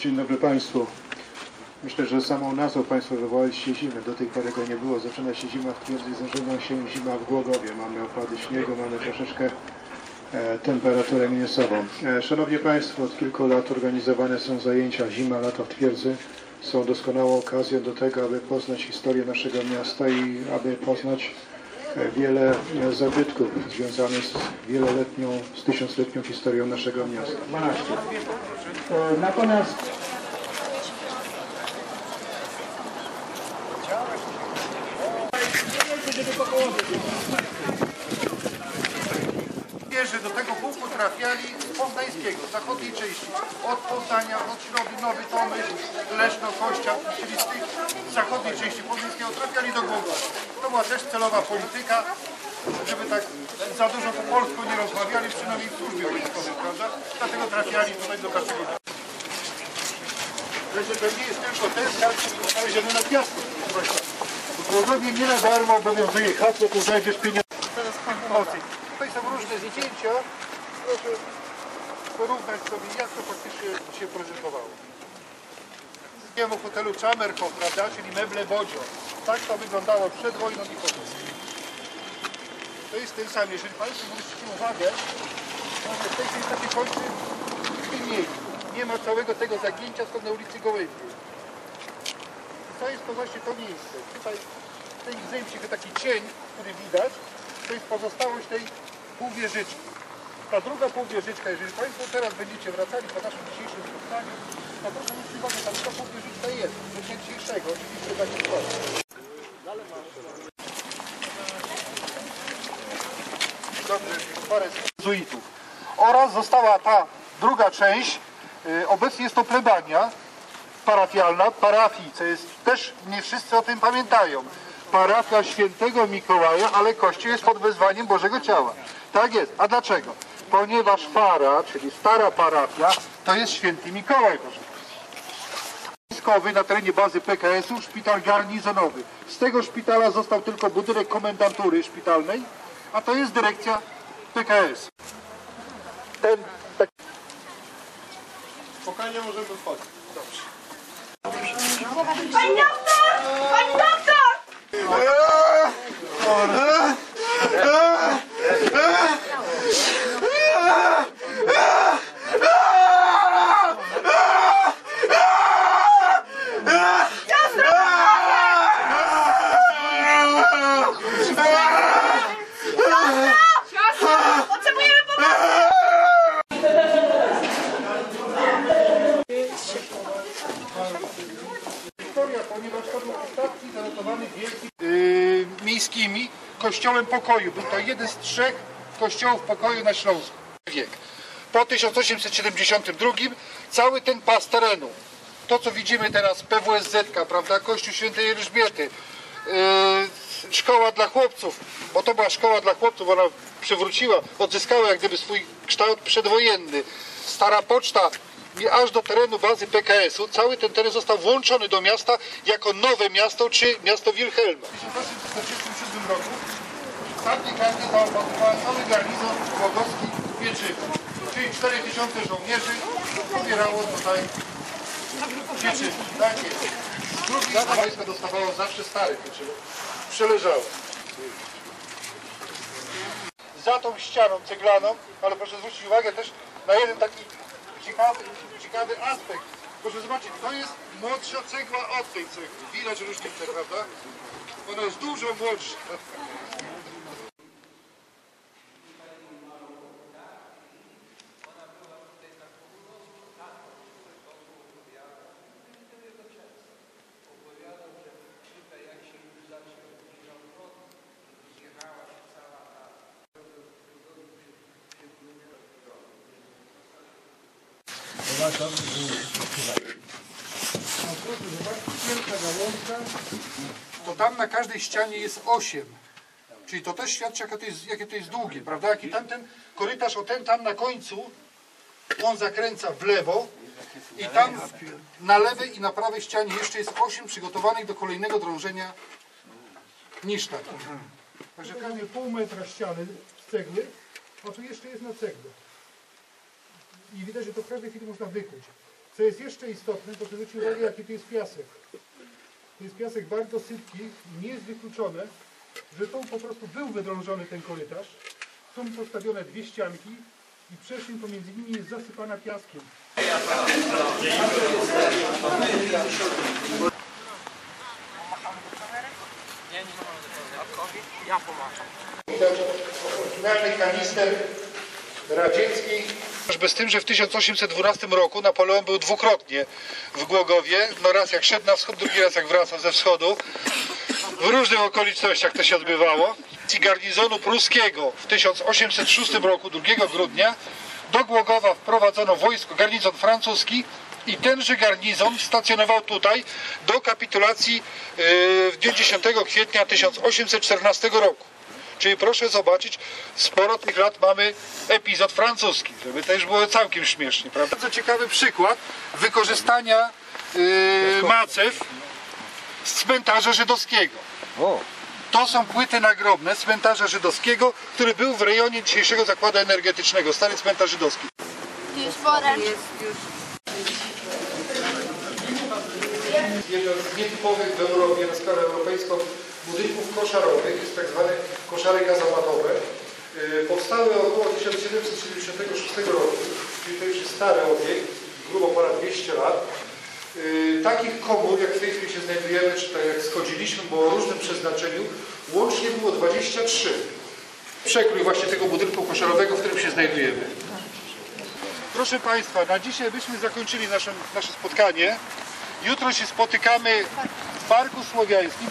Dzień dobry Państwu. Myślę, że samą nazwą Państwo wywołaliście zimę. Do tej pory go nie było. Zaczyna się zima w twierdzy, zaczyna się zima w Głogowie. Mamy opady śniegu, mamy troszeczkę e, temperaturę minusową. E, Szanowni Państwo, od kilku lat organizowane są zajęcia Zima, Lato w twierdzy. Są doskonałą okazją do tego, aby poznać historię naszego miasta i aby poznać wiele e, zabytków związanych z wieloletnią, z tysiącletnią historią naszego miasta. 12. E, Natomiast do tego pułku trafiali poznańskiego, zachodniej części, od Poznania, od Środy, Nowy Tomyśl, Leszno, Kościan, czyli z tych zachodniej części poznańskiego trafiali do Głogowa. To była też celowa polityka, żeby tak za dużo po polsku nie rozmawiali, przynajmniej w służbie wojskowej, prawda? Dlatego trafiali tutaj do naszego Że to nie jest tylko ten skarb, który znaleziony na piasku. Głogowie nie na darmo obowiązuje hasło, tu znajdziesz pieniądze. Mocy. Tutaj są różne zdjęcia. Proszę porównać sobie, jak to faktycznie się prezentowało. Wiemy w hotelu Chamerko, prawda, czyli meble Bodzio. Tak to wyglądało przed wojną i po. To jest ten sam. Jeżeli Państwo zwrócicie uwagę, to w tej chwili takie kończy w tym miejscu. Nie ma całego tego zagięcia, skąd na ulicy Gołębiej. I to jest to właśnie to miejsce. Tutaj w tej zemście taki cień, który widać, to jest pozostałość tej półwieżyczki. Ta druga półwieżyczka, jeżeli Państwo teraz będziecie wracali po naszym dzisiejszym spotkaniu, to proszę zwrócić uwagę, ta druga półwieżyczka jest, do dnia dzisiejszego, oczywiście tak jest jezuitów. Oraz została ta druga część, y, obecnie jest to plebania parafialna, parafii, co jest też nie wszyscy o tym pamiętają. Parafia świętego Mikołaja, ale kościół jest pod wezwaniem Bożego Ciała. Tak jest. A dlaczego? Ponieważ Fara, czyli stara parafia, to jest święty Mikołaj Boże. Wojskowy na terenie bazy PKS-u, szpital garnizonowy. Z tego szpitala został tylko budynek komendantury szpitalnej, a to jest dyrekcja PKS. Ten taki... Spokojnie możemy wchodzić. Dobrze. Pani doktor! Siostro! Potrzebujemy pomocy! Historia, ponieważ to był wielki yy, miejskimi kościołem pokoju. Był to jeden z trzech kościołów pokoju na Śląsku. Wiek. Po 1872 cały ten pas terenu, to co widzimy teraz, PWSZ, prawda, Kościół Świętej Elżbiety, yy, szkoła dla chłopców, bo to była szkoła dla chłopców, ona przywróciła, odzyskała jak gdyby swój kształt przedwojenny. Stara poczta i aż do terenu bazy PKS-u. Cały ten teren został włączony do miasta jako nowe miasto, czy miasto Wilhelma. W 1847 roku Statki każdy zaopatrywała cały garnizon Głogowski Wieczyny. Czyli 4000 żołnierzy pobierało tutaj Wieczyny. Tak jest. Z drugiej wojsko dostawało zawsze stare Wieczyny. Przeleżało. Za tą ścianą ceglaną, ale proszę zwrócić uwagę też na jeden taki ciekawy, ciekawy aspekt. Proszę zobaczyć, to jest młodsza cegła od tej cegły. Widać różnicę, prawda? Ona jest dużo młodsza. Wielka gałązka, to tam na każdej ścianie jest 8. Czyli to też świadczy, jakie to jest, jakie to jest długie, prawda? Jaki tamten korytarz, o ten tam na końcu, on zakręca w lewo i tam na lewej i na prawej ścianie jeszcze jest 8 przygotowanych do kolejnego drążenia niż tak. Także prawie pół metra ściany z cegły, a tu jeszcze jest na cegłę. I widać, że to w każdej chwili można wykuć. Co jest jeszcze istotne, to zwróćcie uwagę, jaki to jest piasek. To jest piasek bardzo sypki i nie jest wykluczone, że tu po prostu był wydrążony ten korytarz. Są postawione dwie ścianki i przestrzeń pomiędzy nimi jest zasypana piaskiem. Widać oryginalny kanister radziecki. Choćby z tym, że w 1812 roku Napoleon był dwukrotnie w Głogowie. No raz jak szedł na wschód, drugi raz jak wracał ze wschodu. W różnych okolicznościach to się odbywało. Z garnizonu pruskiego w 1806 roku, 2 grudnia, do Głogowa wprowadzono wojsko, garnizon francuski i tenże garnizon stacjonował tutaj do kapitulacji yy, w dniu 10 kwietnia 1814 roku. Czyli proszę zobaczyć, sporo tych lat mamy epizod francuski, żeby też było całkiem śmiesznie, prawda? Bardzo ciekawy przykład wykorzystania yy, macew z cmentarza żydowskiego. To są płyty nagrobne cmentarza żydowskiego, który był w rejonie dzisiejszego zakładu energetycznego, stary cmentarz żydowski. Już poręcz. jeden z nietypowych w Europie na skalę europejską budynków koszarowych, jest tak zwane koszary gazomatowe. Yy, Powstały około 1776 roku, czyli to już jest stary obiekt, grubo ponad 200 lat. Yy, Takich komór, jak w tej chwili się znajdujemy, czy tak jak schodziliśmy, bo o różnym przeznaczeniu, łącznie było 23. Przekrój właśnie tego budynku koszarowego, w którym się znajdujemy. Proszę Państwa, na dzisiaj byśmy zakończyli nasze, nasze spotkanie. Jutro się spotykamy w Parku Słowiańskim.